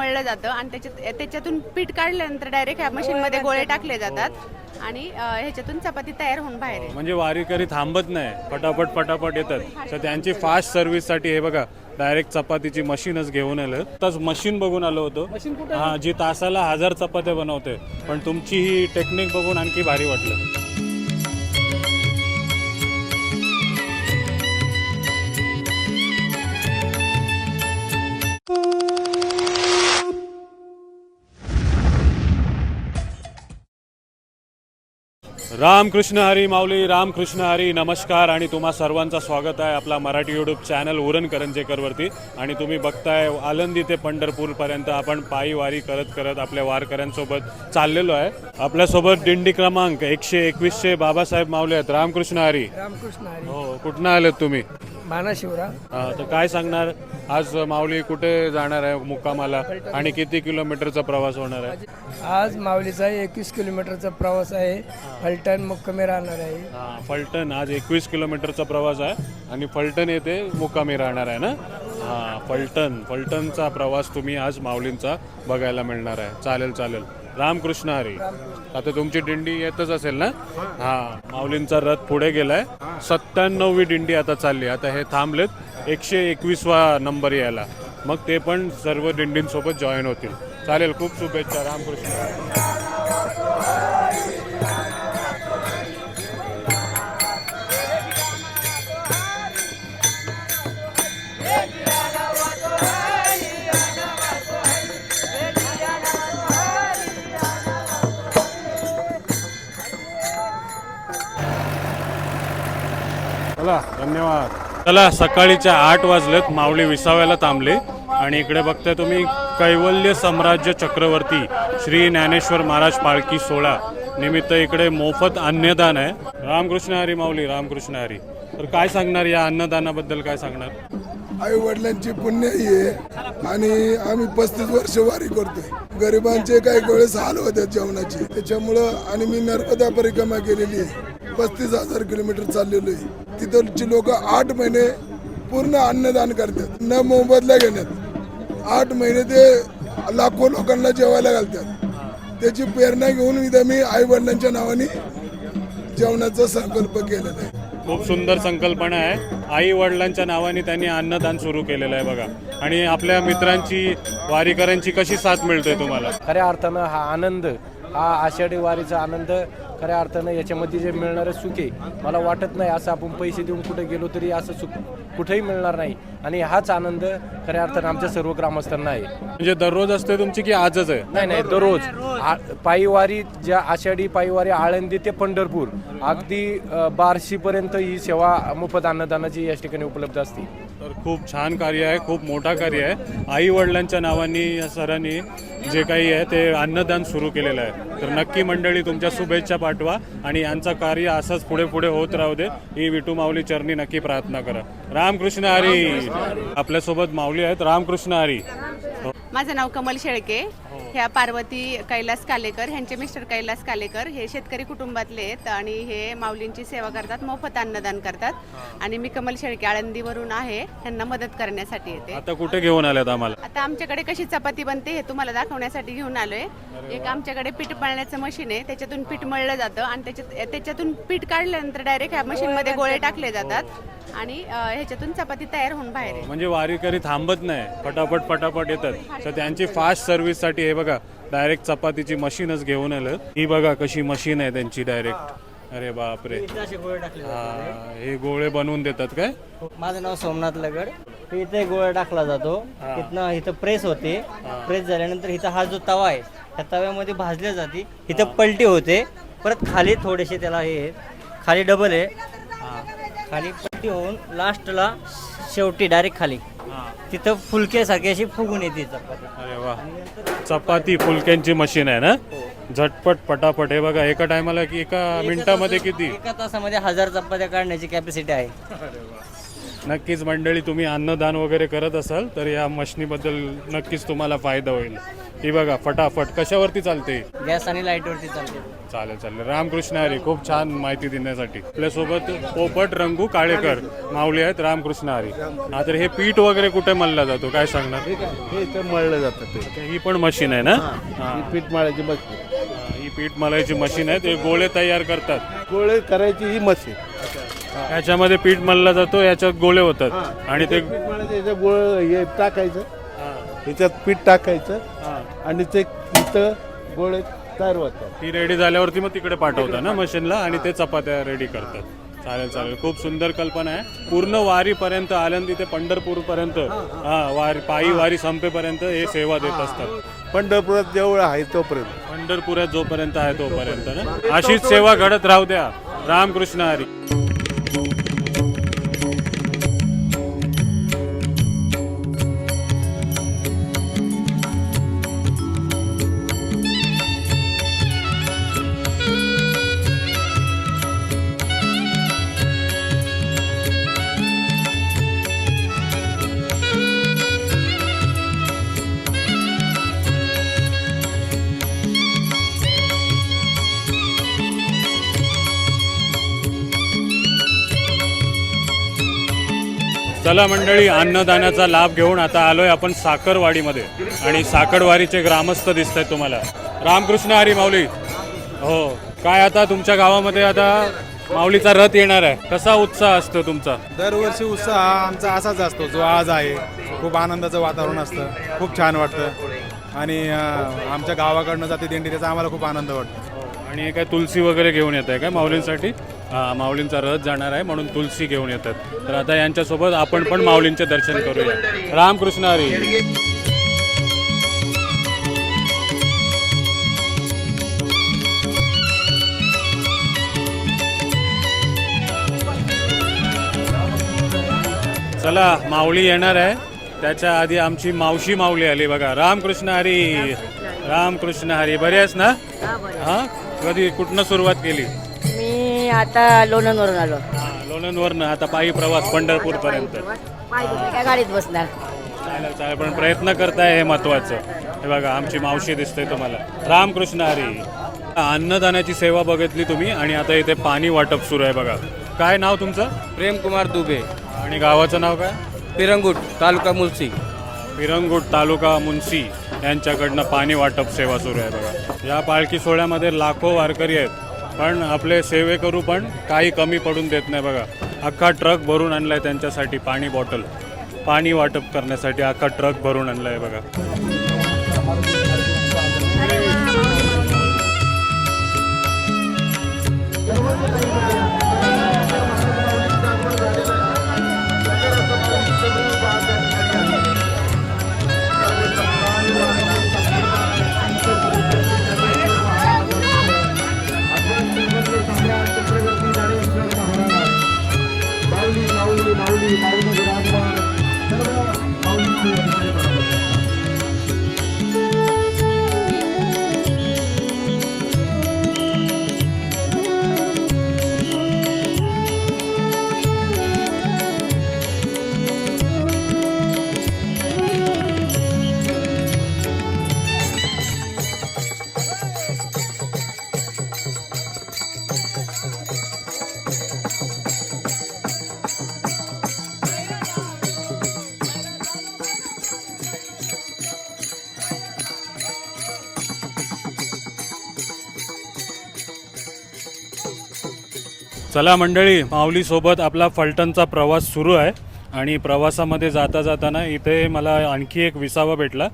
मळलं जातं आणि त्याच्यात त्याच्यातून पीठ काढल्यानंतर डायरेक्ट ह्या मशीनमध्ये गोळे टाकले जातात आणि अं, ह्याच्यातून चपाती तयार होऊन बाहेर येते. म्हणजे वारीकरी थांबत नाही. पटापट पटापट येतात. तर त्यांची फास्ट सर्व्हिससाठी हे बघा डायरेक्ट चपातीची मशीनच घेऊन आलं. आताच मशीन बघून आलो होतो. हा जी तासाला हजार चपात्या बनवते. पण तुमची ही टेक्निक बघून आणखी भारी वाटलं. रामकृष्ण हरी माऊली रामकृष्ण हरी नमस्कार. आणि तुम्हा सर्वांचं स्वागत आहे आपला मराठी यूट्यूब चॅनल उरण करंजेकरवरती. आणि तुम्ही बघताय आळंदी ते पंढरपूरपर्यंत आपण पायी वारी करत करत आपल्या वारकऱ्यांसोबत चाललेलो आहे. आपल्यासोबत दिंडी क्रमांक एकशे एकवीसशे बाबासाहेब माऊली आहेत. रामकृष्ण हरी. रामकृष्ण हरी. हो कुठनं आलेत तुम्ही? माना शिवरा हा, तर काय सांगणार? आज माऊली कुठे जाणार आहे मुक्कामाला? आणि किती किलोमीटरचा प्रवास होणार आहे? आज माऊलीचा एकवीस किलोमीटरचा प्रवास आहे. फलटण मुक्कामी राहणार आहे. हा, फलटण. आज एकवीस किलोमीटरचा प्रवास आहे. आणि फलटण येथे मुक्कामी राहणार आहे ना? हा फलटण. फलटणचा प्रवास तुम्ही आज माऊलींचा बघायला मिळणार आहे. चालेल चालेल. रामकृष्ण हरी. आता तुमची दिंडी येतच असेल ना? हा माऊलींचा रथ पुढे गेलाय. सत्त्याण्णववी दिंडी आता चालली आता हे थांबलेत. एकशे एकवीसवा नंबर यायला. मग ते पण सर्व दिंडींसोबत जॉईन होतील. चालेल खूप शुभेच्छा रामकृष्ण. चला धन्यवाद. चला सकाळीच्या आठ वाजलेत माऊली विसाव्याला थांबली. आणि इकडे बघताय तुम्ही कैवल्य साम्राज्य चक्रवर्ती श्री ज्ञानेश्वर महाराज पालखी सोहळा. निमित्त इकडे मोफत अन्नदान आहे. रामकृष्ण हरी माऊली रामकृष्ण हरी. तर काय सांगणार या अन्नदानाबद्दल काय सांगणार? आई वडिलांची पुण्य ही आहे. आणि आम्ही पस्तीस वर्ष वारी करतोय. गरिबांचे काही वेळेस हाल होते जेवणाचे. त्याच्यामुळं आणि मी नर्मदा परिक्रमा केलेली आहे. पस्तीस हजार किलोमीटर चाललेलो आहे. तिथलची लोक आठ महिने पूर्ण अन्नदान करतात. न मोबदला घेण्यात. आठ महिने ते लाखो लोकांना जेवायला घालतात. त्याची प्रेरणा घेऊन इथं मी आई वडिलांच्या नावाने जेवणाचा संकल्प केलेला आहे. खूप सुंदर संकल्पना आहे. आई वडिलांच्या नावाने त्यांनी अन्नदान सुरू केलेलं आहे बघा. आणि आपल्या मित्रांची वारीकरांची कशी साथ मिळते तुम्हाला? खऱ्या अर्थानं हा आनंद हा आषाढी वारीचा आनंद खऱ्या अर्थानं याच्यामध्ये जे मिळणारं सुख आहे मला वाटत नाही असं आपण पैसे देऊन कुठे गेलो तरी असं सुख कुठेही मिळणार नाही. आणि हाच आनंद खऱ्या अर्थानं आमच्या सर्व ग्रामस्थांना आहे. म्हणजे दररोज असते तुमची की आजच आहे? नाही नाही दररोज. आ- पायीवारी ज्या आषाढी पायीवारी आळंदी ते पंढरपूर अगदी बार्शीपर्यंत ही सेवा मोफत अन्नदानाची याच ठिकाणी उपलब्ध असते. तर खूप छान कार्य आहे खूप मोठा कार्य आहे. आई वडिलांच्या नावाने या सरांनी जे काही आहे ते अन्नदान सुरू केलेलं आहे. तर नक्की मंडळी तुमच्या शुभेच्छा पाठवा आणि यांचं कार्य असंच पुढे पुढे होत राहू दे. ही विटू माऊली चरणी नक्की प्रार्थना करा. रामकृष्ण हरी. आपल्यासोबत माऊली आहेत. रामकृष्ण हरी. माझं नाव कमल शेळके. ह्या पार्वती कैलास कालेकर ह्यांचे मिस्टर कैलास कालेकर हे शेतकरी कुटुंबातले आहेत आणि हे माऊलींची सेवा करतात मोफत अन्नदान करतात. आणि मी कमल शेळके आळंदीवरून आहे ह्यांना मदत करण्यासाठी येते. आता कुठे घेऊन आल्यात आम्हाला? आता आमच्याकडे कशी चपाती बनते हे तुम्हाला दाखवण्यासाठी घेऊन आलोय. एक आमच्याकडे पीठ मळण्याचं मशीन आहे त्याच्यातून पीठ मळलं जातं आणि त्याच्यात त्याच्यातून पीठ काढल्यानंतर डायरेक्ट ह्या मशीनमध्ये गोळे टाकले जातात आणि अं, ह्याच्यातून चपाती तयार होऊन बाहेर म्हणजे वारीकरी थांबत नाही पटापट पटापट येतात. तर त्यांची फास्ट सर्व्हिससाठी हे बघा डायरेक्ट चपातीची मशीनच घेऊन आलं. ही बघा कशी मशीन आहे त्यांची डायरेक्ट अरे बापरे. हा हे गोळे बनवून देतात काय? माझं नाव सोमनाथ लगड. इथे गोळा टाकला जातो. इथनं इथं प्रेस होते. प्रेस झाल्यानंतर इथं हा जो तवा आहे त्या तव्यामध्ये भाजल्या जाते. इथं पलटी होते. परत खाली थोडेसे त्याला हे. खाली डबल आहे. हा. खाली पलटी होऊन लास्टला शेवटी डायरेक्ट खाली. तिथं फुलक्यासारखी अशी फुगून येते चपाती. अरे वा. चपाती फुलक्यांची मशीन आहे ना? झटपट पटापट. हे बघा एका टायमाला की एका मिनिटामध्ये किती? एका तासामध्ये हजार चपात्या काढण्याची कॅपॅसिटी आहे. नक्कीच मंडळी तुम्ही अन्नदान वगैरे करत असाल तर या मशनीबद्दल नक्कीच तुम्हाला फायदा होईल. ही बघा फटाफट. कशावरती चालते? गॅस आणि लाईटवरती चालते. चालेल चालेल. रामकृष्ण हरी खूप छान माहिती देण्यासाठी. आपल्यासोबत पोपट रंगू काळेकर माऊली आहेत रामकृष्ण हरी. हा तर हे पीठ वगैरे कुठे मळला जातो? काय सांगणार? हे इथं मळलं जातं ते. ही पण मशीन आहे ना? हा. ही. पीठ मळायची मशीन. हा, ही पीठ मलायची मशीन आहे. ते गोळे तयार करतात. गोळे करायची ही मशीन. याच्यामध्ये पीठ मळला जातो याच्यात गोळे होतात. आणि ते पीठ मळायचं याचं गोळ हे टाकायचं. ह्याच्यात पीठ टाकायचं आणि ते इथं गोळे तयार होतात. ती रेडी झाल्यावरती मग तिकडे पाठवतात ना मशीनला आणि ते चपात्या रेडी करतात. चालेल चालेल. खूप सुंदर कल्पना आहे. पूर्ण वारीपर्यंत आनंदी ते पंढरपूर पर्यंत हा. वारी पायी वारी संपेपर्यंत हे सेवा देत असतात. पंढरपुरात जेवढं आहे तोपर्यंत. पंढरपुरात जोपर्यंत आहे तोपर्यंत ना. अशीच सेवा घडत राहू द्या. रामकृष्ण हरी. चला मंडळी अन्नदानाचा लाभ घेऊन आता आलोय आपण साखरवाडीमध्ये. आणि साखरवाडीचे ग्रामस्थ दिसत आहेत तुम्हाला. रामकृष्ण हरी माऊली. हो काय आता तुमच्या गावामध्ये आता माऊलीचा रथ येणार आहे. कसा उत्साह असतो तुमचा? दरवर्षी उत्साह हा आमचा असाच असतो जो आज आहे. खूप आनंदाचं वातावरण असतं. खूप छान वाटतं. आणि आमच्या गावाकडनं जाते दिंडी त्याचा आम्हाला खूप आनंद वाटतो. आणि काय तुलसी वगैरे घेऊन येत आहे काय माऊलींसाठी? माऊलींचा रथ जाणार आहे म्हणून तुलसी घेऊन येतात. तर आता यांच्यासोबत आपण पण माऊलींचे दर्शन करूया. रामकृष्ण हरी. चला माऊली येणार आहे. त्याच्या आधी आमची मावशी माऊली आली बघा. रामकृष्ण हरी. रामकृष्ण हरी. बरे आहेस ना? हा? कधी कुठनं सुरुवात केली? आता लोणंदवरून आलो. लोणंदवरनं आता पायी प्रवास पंढरपूर पर्यंत काय गाडीत बसणार? चालेल चालेल पण प्रयत्न करताय हे महत्वाचं. हे बघा आमची मावशी दिसते तुम्हाला. रामकृष्ण हरी. अन्नदानाची सेवा बघितली तुम्ही आणि आता इथे पाणी वाटप सुरू आहे बघा. काय नाव तुमचं? प्रेमकुमार दुबे. आणि गावाचं नाव काय? पिरंगुट तालुका मुलसी. पिरंगुट तालुका मुन्सी यांच्याकडनं पाणी वाटप सेवा सुरू आहे बघा. या पालखी सोहळ्यामध्ये लाखो वारकरी आहेत. पण आपले सेवेकरू पण काही कमी पडून देत नाही बघा. अख्खा ट्रक भरून आणला आहे त्यांच्यासाठी पाणी बॉटल पाणी वाटप करण्यासाठी अख्खा ट्रक भरून आणला आहे बघा. चला मंडळी माऊलीसोबत आपला फलटणचा प्रवास सुरू आहे. आणि प्रवासामध्ये जाता जाताना इथे मला आणखी एक विसावा भेटला.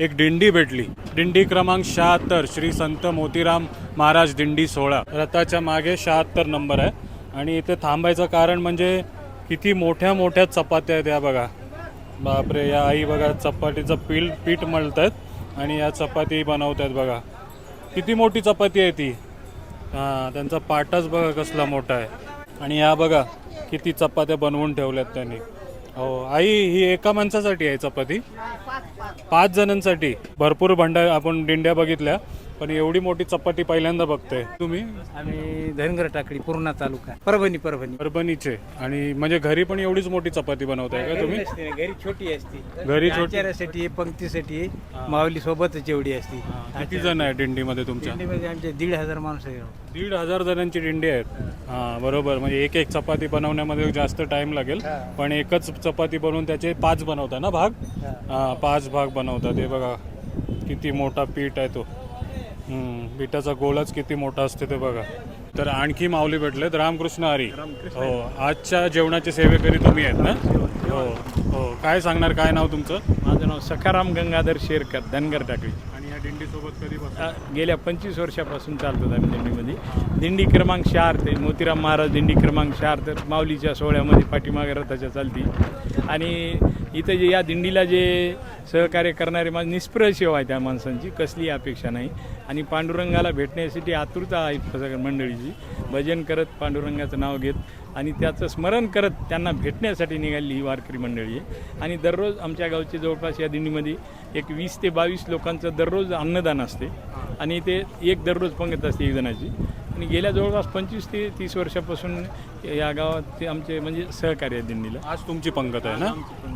एक दिंडी भेटली. दिंडी क्रमांक शहात्तर श्री संत मोतीराम महाराज दिंडी सोळा रथाच्या मागे शहात्तर नंबर आहे. आणि इथे थांबायचं कारण म्हणजे किती मोठ्या मोठ्या चपात्या आहेत या बघा. बापरे या आई बघा चपातीचं पीठ पीठ मळत आहेत आणि या चपाती बनवत आहेत बघा. किती मोठी चपाती आहे ती? हां त्यांचा पाटाच बघा कसला मोठा आहे. आणि या बघा किती चपात्या बनवून ठेवल्यात त्यांनी. हो आई ही एका माणसासाठी आहे चपाती? पाच जणांसाठी. भरपूर भंडा आपण दिंड्या बघितल्या. पण एवढी मोठी चपाती पहिल्यांदा बघतोय तुम्ही? आम्ही धनगर टाकळी पूर्णा तालुका परभणी परभणी. परभणीचे. आणि म्हणजे घरी पण एवढीच मोठी चपाती बनवताय का तुम्ही? असते ना, घरी छोटी असते. घरी छोटी? आचारासाठी पंक्तीसाठी माऊली सोबतच एवढी असते. किती जण आहे दिंडीमध्ये तुमच्या? दिंडीमध्ये आमचे दीड हजार माणूस आहे दीड हजार जणांची दिंडी आहेत. हां बरोबर. म्हणजे एक एक चपाती बनवण्यामध्ये जास्त टाइम लागेल. पण एकच चपाती बनवून त्याचे पाच बनवता ना भाग? हां. पाच भाग बनवतात हे बघा किती मोठा पीठ आहे तो. हम्म, पिठाचा गोळच किती मोठा असते ते बघा. तर आणखी माऊली भेटलेत रामकृष्ण हरी. हो आजच्या जेवणाचे सेवेकरी तुम्ही आहेत ना? हो हो. काय सांगणार काय नाव तुमचं? माझं नाव सखाराम गंगाधर शेरकर धनगर टाकळी. आणि या दिंडीसोबत कधी आ, गेल्या पंचवीस वर्षापासून चालतो आम्ही दिंडीमध्ये. दिंडी क्रमांक चार ते मोतीराम महाराज दिंडी क्रमांक चार तर माऊलीच्या सोहळ्यामध्ये पाठीमागे रथाच्या चालती. आणि इथं जे या दिंडीला जे सहकार्य करणारे माझी निष्प्रह सेवा आहे त्या माणसांची कसली अपेक्षा नाही. आणि पांडुरंगाला भेटण्यासाठी आतुरता आहे सगळ्या मंडळीची. भजन करत पांडुरंगाचं नाव घेत आणि त्याचं स्मरण करत त्यांना भेटण्यासाठी निघालेली ही वारकरी मंडळी आहे. आणि दररोज आमच्या गावचे जवळपास या दिंडीमध्ये एक वीस ते बावीस लोकांचं दररोज अन्नदान असते. आणि ते एक दररोज पंगत असते एक जणाची आणि गेल्या जवळपास पंचवीस ते तीस वर्षापासून या गावात ते आमचे म्हणजे सहकार्य आहे दिंडीला. आज तुमची पंगत आहे ना?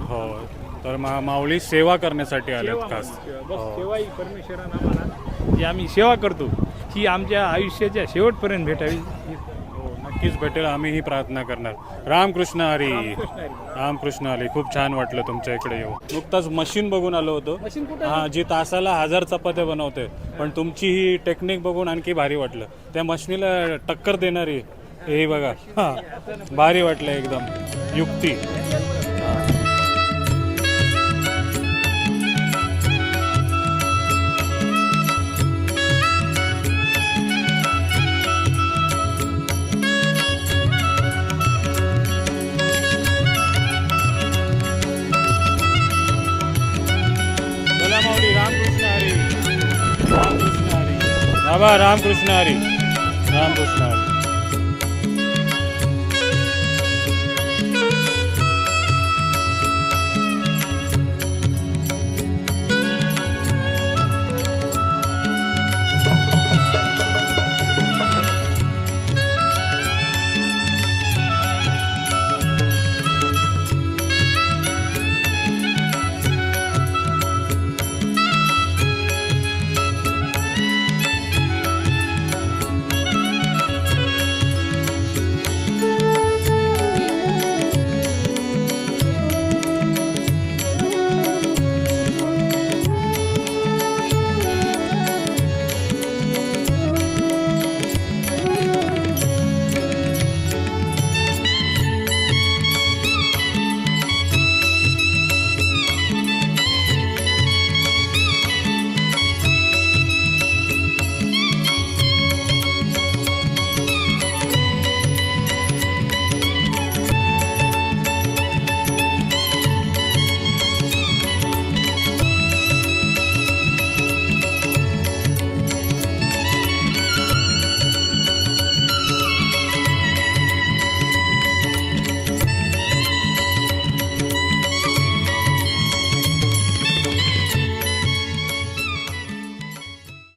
हो. तर मा माऊली सेवा करण्यासाठी आल्यात खास. बस सेवा. ही. परमेश्वरानं आम्हाला जी आम्ही सेवा करतो ही आमच्या आयुष्याच्या शेवटपर्यंत भेटावी. ही हो, नक्कीच भेटेल आम्हीही प्रार्थना करणार. रामकृष्ण हरी. रामकृष्ण हरी. खूप छान वाटलं तुमच्या इकडे येऊ नुकताच मशीन बघून आलो होतो. हा जी तासाला हजार चपात्या बनवते पण तुमची ही टेक्निक बघून आणखी भारी वाटलं. त्या मशीनीला टक्कर देणारी हे बघा. हा भारी वाटलं एकदम. युक्ती. हरी रामकृष्ण हरी बाबा रामकृष्ण हरी रामकृष्ण हरी